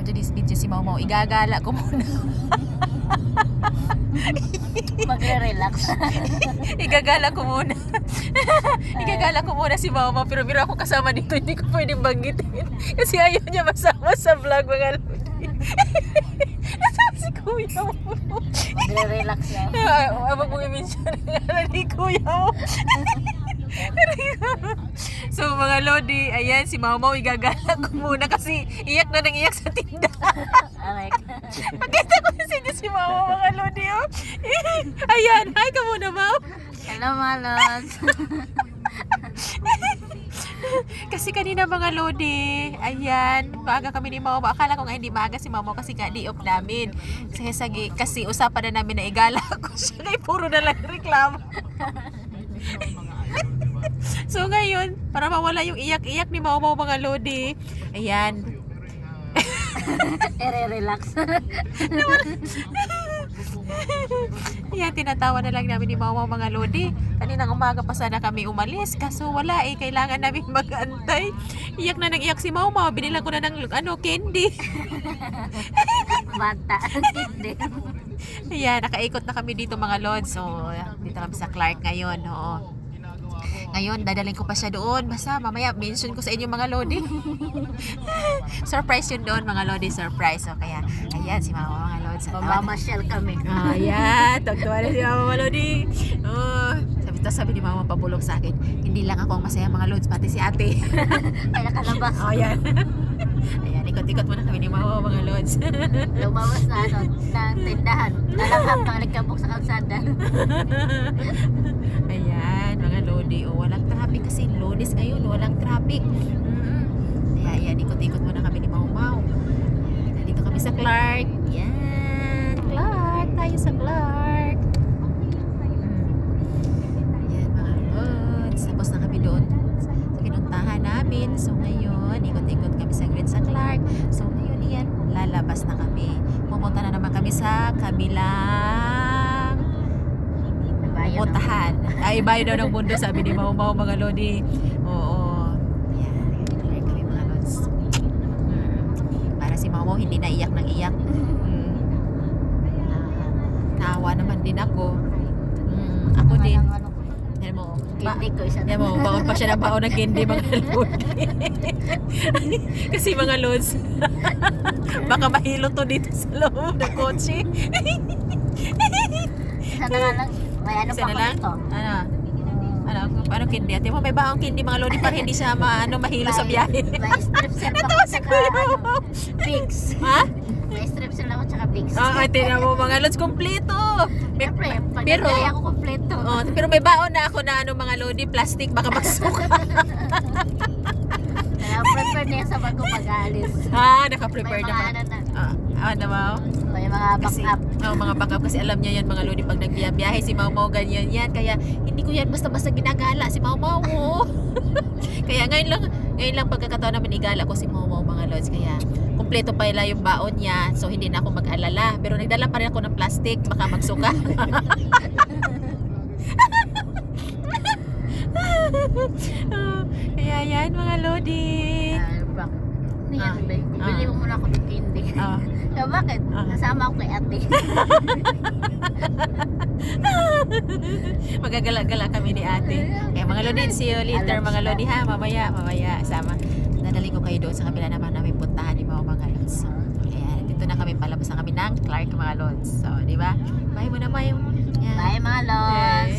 for today's video si Mau Mau. Igagala ko muna. Magre-relax. Igagala ko muna. Igagala ko muna si Mau Mau. Pero biro ako kasama dito. Hindi ko pwedeng banggitin. Kasi ayaw niya masama sa vlog mga lodi. Nasaan si Kuya mo? Magre-relax lang. Abang mong i-mention ni Kuya mo. so mga Lodi, ayan si Mau igagala ko muna kasi iyak na nang iyak sa tindahan. Aray. Pakita ko sa inyo si Mau mga Lodi. Oh. ayan, hi ka muna Mau. Hello, Malos. Kasi kanina mga Lodi, ayan, maaga kami ni Mau Mau. Akala ko nga hindi maaga si Mau kasi nga di-off namin. Kasi, sagi, kasi usapan na namin na igala ko siya kay puro na lang reklamo. Ngayon, para mawala yung iyak-iyak ni Mau Mau mga Lodi, ayan, Ere-relax. Yan, tinatawa na lang namin ni Mama mga Lodi. Kaninang umaga pa sana kami umalis. Kaso wala eh, kailangan namin mag-antay. Iyak na nang iyak si Mama. Binilang ko na ng ano, candy. Bata. Hindi. Ayan, nakaikot na kami dito mga Lods. So, dito kami sa Clark ngayon. Oo. Ngayon, dadalhin ko pa siya doon. Basta mamaya, mention ko sa inyo mga Lodi. surprise yun doon mga Lodi, surprise. So, kaya, ayan, si Mama mga Lods. Mamamasyal kami. Ayan, tagtawa na si Mama Malodi. Oh, sabi to sabi ni Mama pabulong sa akin, hindi lang ako ang masaya mga lods, pati si ate. Ay, nakalabas. oh, ayan. ayan, ikot-ikot muna kami ni Mama mga lods. Lumabas na ano, ng tindahan. Nalanghap na nagkabok sa kalsada. Mga lodi. Oh, walang traffic kasi lonis ngayon, walang traffic. Mm-mm. Kaya ayan, ikot-ikot muna kami ni Mau Mau. Nandito kami sa Clark. Yan, Clark. Tayo sa Clark. Yan, mga lods. Tapos na kami doon sa pinuntahan namin. So ngayon, ikot-ikot kami sa grid sa Clark. So ngayon, yan, lalabas na kami. Pumunta na naman kami sa kabilang Bayan ng- puntahan. Ay, bayo daw ng mundo, sabi ni Mau Mau mga lodi. Oo. Yan, clear kami mga lods. Mm. Para si Mau Mau hindi naiyak ng iyak. Mm. Na- naawa naman din ako. Mm, ako din. Walang ano, Yan mo. Ba, Hindi ko isa yan mo, baon pa siya ng baon ng candy mga lodi. Kasi mga lods, baka mahilo to dito sa loob ng kotse. Isa na nga lang. May ano Isa pa na lang? ito. Ano? Ano, ano kindi? Ate mo, may baong kindi mga lodi para hindi siya ma, ano, mahilo sa biyahe. May strip seal pa Natawa si tsaka Kuya ano. Bigs. Ha? May strip seal ako tsaka Bigs. Ah, ate na mo mga lods, kompleto. May, Siyempre, pag pero- nagdali ako kompleto. oh, pero may baon na ako na ano mga lodi, plastic, baka magsuka. Kaya prepare niya sa bago pag-aalis. ah, May naka-prepare mga naman. ano na. Ah, ano mo? May mga Kasi, backup. oh, mga backup kasi alam niya yan mga lodi pag nagbiyahe si Mau Mau ganyan yan. Kaya hindi ko yan basta-basta ginagala si Mau Mau. oh. kaya ngayon lang, ngayon lang pagkakataon naman igala ko si Mau Mau mga lods. Kaya kumpleto pa ila yung baon niya. So hindi na ako mag-alala. Pero nagdala pa rin ako ng plastic. Baka magsuka. Ah, kaya yan mga lodi. Ah, Ah. yan, babe. Bili mo muna ako ng candy. Ah. Kaya bakit? Ah. Kasama ako kay ate. Magagala-gala kami ni ate. Kaya mga lodi, see you later mga lodi ha. Mamaya, mamaya. Sama. Dadali ko kayo doon sa kabila naman namin puntahan ni mga mga lods. So, kaya dito na kami palabas na kami ng Clark mga lods. So, di ba? Bye mo na, Mayo. Yan. Bye mga lods.